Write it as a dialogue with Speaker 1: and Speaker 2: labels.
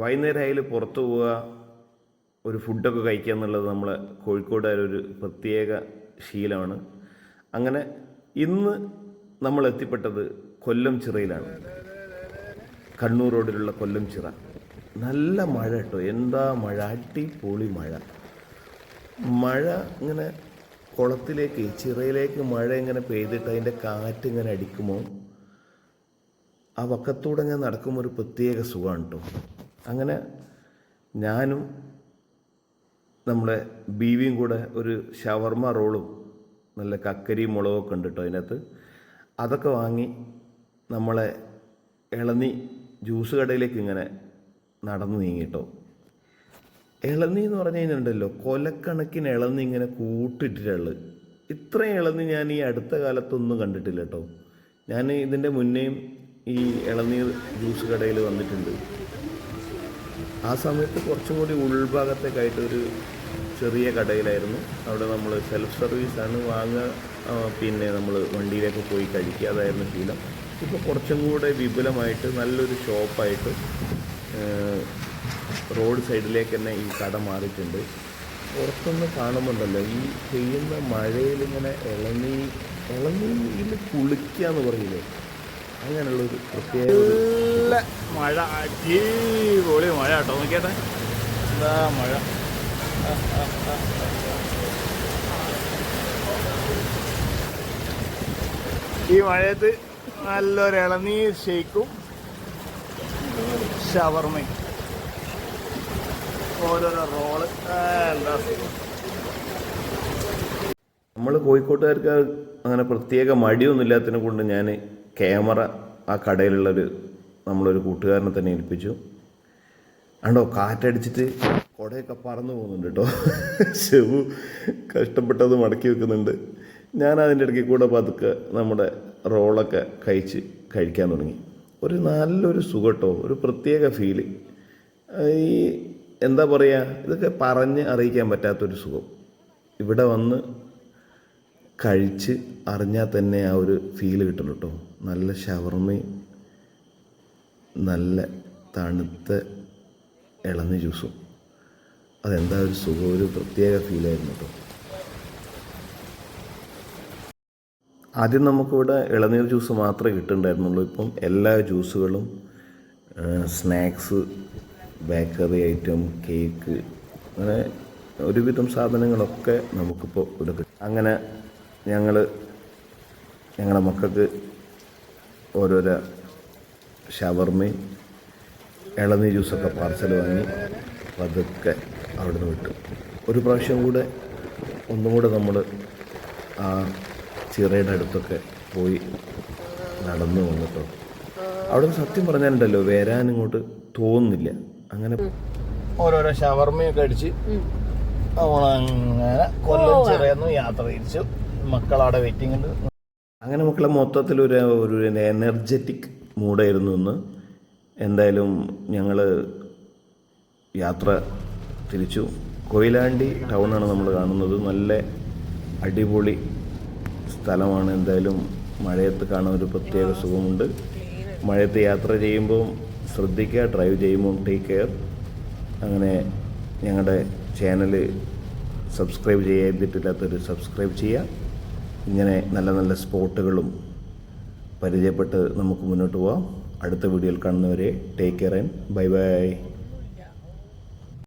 Speaker 1: വൈകുന്നേരം അതിൽ പുറത്തു പോവുക ഒരു ഫുഡൊക്കെ കഴിക്കുക എന്നുള്ളത് നമ്മൾ കോഴിക്കോടുകാർ ഒരു പ്രത്യേക ശീലമാണ്. അങ്ങനെ ഇന്ന് നമ്മൾ എത്തിപ്പെട്ടത് കൊല്ലം ചിറയിലാണ്. കണ്ണൂർ റോഡിലുള്ള കൊല്ലം ചിറ. നല്ല മഴ കേട്ടോ. എന്താ മഴ? അടിപൊളി മഴ. മഴ ഇങ്ങനെ കുളത്തിലേക്ക് ചിറയിലേക്ക് മഴ ഇങ്ങനെ പെയ്തിട്ട് അതിന്റെ കാറ്റ് ഇങ്ങനെ അടിക്കുമോ ആ വക്കത്തൂടെ ഞാൻ നടക്കുമ്പോൾ ഒരു പ്രത്യേക സുഖമാണ് കേട്ടോ. അങ്ങനെ ഞാനും നമ്മുടെ ബീവിയും കൂടെ ഒരു ഷവർമ റോളും നല്ല കക്കരി മുളകൊക്കെ ഉണ്ട് കേട്ടോ അതിനകത്ത്. അതൊക്കെ വാങ്ങി നമ്മളെ ഇളനി ജ്യൂസ് കടയിലേക്ക് ഇങ്ങനെ നടന്നു നീങ്ങി നീങ്ങിട്ടോ ഇളനി എന്ന് പറഞ്ഞു കഴിഞ്ഞിട്ടുണ്ടല്ലോ കൊലക്കണക്കിന് ഇളനി ഇങ്ങനെ കൂട്ടിട്ടിട്ടുള്ളത് ഇത്രയും ഇളനി ഞാൻ ഈ അടുത്ത കാലത്തൊന്നും കണ്ടിട്ടില്ല കേട്ടോ ഞാൻ ഇതിന്റെ മുന്നേയും ഈ ഇളനീർ ജ്യൂസ് കടയിൽ വന്നിട്ടുണ്ട്. ആ സമയത്ത് കുറച്ചും കൂടി ഉൾഭാഗത്തേക്കായിട്ട് ഒരു ചെറിയ കടയിലായിരുന്നു. അവിടെ നമ്മൾ സെൽഫ് സർവീസാണ് വാങ്ങുക പിന്നെ നമ്മൾ വണ്ടിയിലേക്ക് പോയി കഴിക്കുക. അതായിരുന്നു ശീലം. ഇപ്പോൾ കുറച്ചും കൂടെ വിപുലമായിട്ട് നല്ലൊരു ഷോപ്പായിട്ട് റോഡ് സൈഡിലേക്ക് തന്നെ ഈ കട മാറിയിട്ടുണ്ട്. പുറത്തുനിന്ന് കാണുന്നുണ്ടല്ലോ ഈ പെയ്യുന്ന മഴയിൽ ഇങ്ങനെ ഇളങ്ങി ഇളനീയിൽ കുളിക്കുക എന്ന് പറയില്ലേ? അങ്ങനെയുള്ളൊരു പ്രത്യേക ഒരു
Speaker 2: നല്ല മഴ അടിപൊളി മഴ കേട്ടോ. നോക്കിയാട്ടെ? എന്താ മഴ? ഈ മഴയത്ത് നല്ലൊരു ഇളനീർ ഷേക്കും ഷവർമയും. ഓരോരോ റോൾ. എന്താ?
Speaker 1: നമ്മൾ കോഴിക്കോട്ടുകാർക്ക് അങ്ങനെ പ്രത്യേക മടിയൊന്നും ഇല്ലാത്തതിനെ കൊണ്ട് ഞാൻ ക്യാമറ ആ കടയിലുള്ളൊരു നമ്മളൊരു കൂട്ടുകാരനെ തന്നെ ഏൽപ്പിച്ചു. ആണ്ടോ കാറ്റടിച്ചിട്ട് കുടയൊക്കെ പറന്നു പോകുന്നുണ്ട് കേട്ടോ. ചെവു കഷ്ടപ്പെട്ടത് മടക്കി വെക്കുന്നുണ്ട്. ഞാൻ അതിന്റെ ഇടയ്ക്ക് കൂടെ പതുക്കെ നമ്മുടെ റോളൊക്കെ കഴിച്ച് കഴിക്കാൻ തുടങ്ങി. ഒരു നല്ലൊരു സുഖട്ടോ ഒരു പ്രത്യേക ഫീൽ ഈ എന്താ പറയുക ഇതൊക്കെ പറഞ്ഞ് അറിയിക്കാൻ പറ്റാത്തൊരു സുഖം. ഇവിടെ വന്ന് കഴിച്ച് അറിഞ്ഞാൽ തന്നെ ആ ഒരു ഫീൽ കിട്ടുള്ളൂ കേട്ടോ നല്ല ഷവർമയും നല്ല തണുത്ത ഇളഞ്ഞ ജ്യൂസും അതെന്താ ഒരു സുഖം ഒരു പ്രത്യേക ഫീലായിരുന്നു കേട്ടോ ആദ്യം നമുക്കിവിടെ ഇളനീർ ജ്യൂസ് മാത്രമേ കിട്ടുന്നുണ്ടായിരുന്നുള്ളൂ ഇപ്പം എല്ലാ ജ്യൂസുകളും സ്നാക്സ് ബേക്കറി ഐറ്റം കേക്ക് അങ്ങനെ ഒരുവിധം സാധനങ്ങളൊക്കെ നമുക്കിപ്പോൾ ഇവിടെ കിട്ടും. അങ്ങനെ ഞങ്ങൾ ഞങ്ങളുടെ മക്കൾക്ക് ഓരോരോ ഷവർമയും ഇളനീ ജ്യൂസൊക്കെ പാർസൽ വാങ്ങി പതുക്കെ അവിടെ നിന്ന് വിട്ടു. ഒരു പ്രാവശ്യം കൂടെ ഒന്നും കൂടെ നമ്മൾ ആ ചിറയുടെ അടുത്തൊക്കെ പോയി നടന്നു വന്നിട്ടോ. അവിടെ നിന്ന് സത്യം പറഞ്ഞാലുണ്ടല്ലോ വരാൻ ഇങ്ങോട്ട് തോന്നുന്നില്ല. അങ്ങനെ
Speaker 2: ഓരോരോ ഷവർമയൊക്കെ അടിച്ച് നമ്മളങ്ങനെ കൊല്ലം ചിറയൊന്നും യാത്ര തിരിച്ചു. മക്കളവിടെ വെയിറ്റിംഗ് ഉണ്ട്.
Speaker 1: അങ്ങനെ മക്കളെ മൊത്തത്തിൽ ഒരു ഒരു എനർജറ്റിക് മൂഡായിരുന്നു ഇന്ന്. എന്തായാലും ഞങ്ങൾ യാത്ര തിരിച്ചു. കൊയിലാണ്ടി ടൗണാണ് നമ്മൾ കാണുന്നത്. നല്ല അടിപൊളി സ്ഥലമാണ്. എന്തായാലും മഴയത്ത് കാണാൻ ഒരു പ്രത്യേക സുഖമുണ്ട്. മഴയത്ത് യാത്ര ചെയ്യുമ്പോൾ ശ്രദ്ധിക്കുക ഡ്രൈവ് ചെയ്യുമ്പോൾ ടേക്ക് കെയർ അങ്ങനെ ഞങ്ങളുടെ ചാനൽ സബ്സ്ക്രൈബ് ചെയ്തിട്ടില്ലാത്തൊരു സബ്സ്ക്രൈബ് ചെയ്യുക. ഇങ്ങനെ നല്ല നല്ല സ്പോട്ടുകളും പരിചയപ്പെട്ട് നമുക്ക് മുന്നോട്ട് പോവാം. അടുത്ത വീഡിയോയിൽ കാണുന്നവരെ take care and bye bye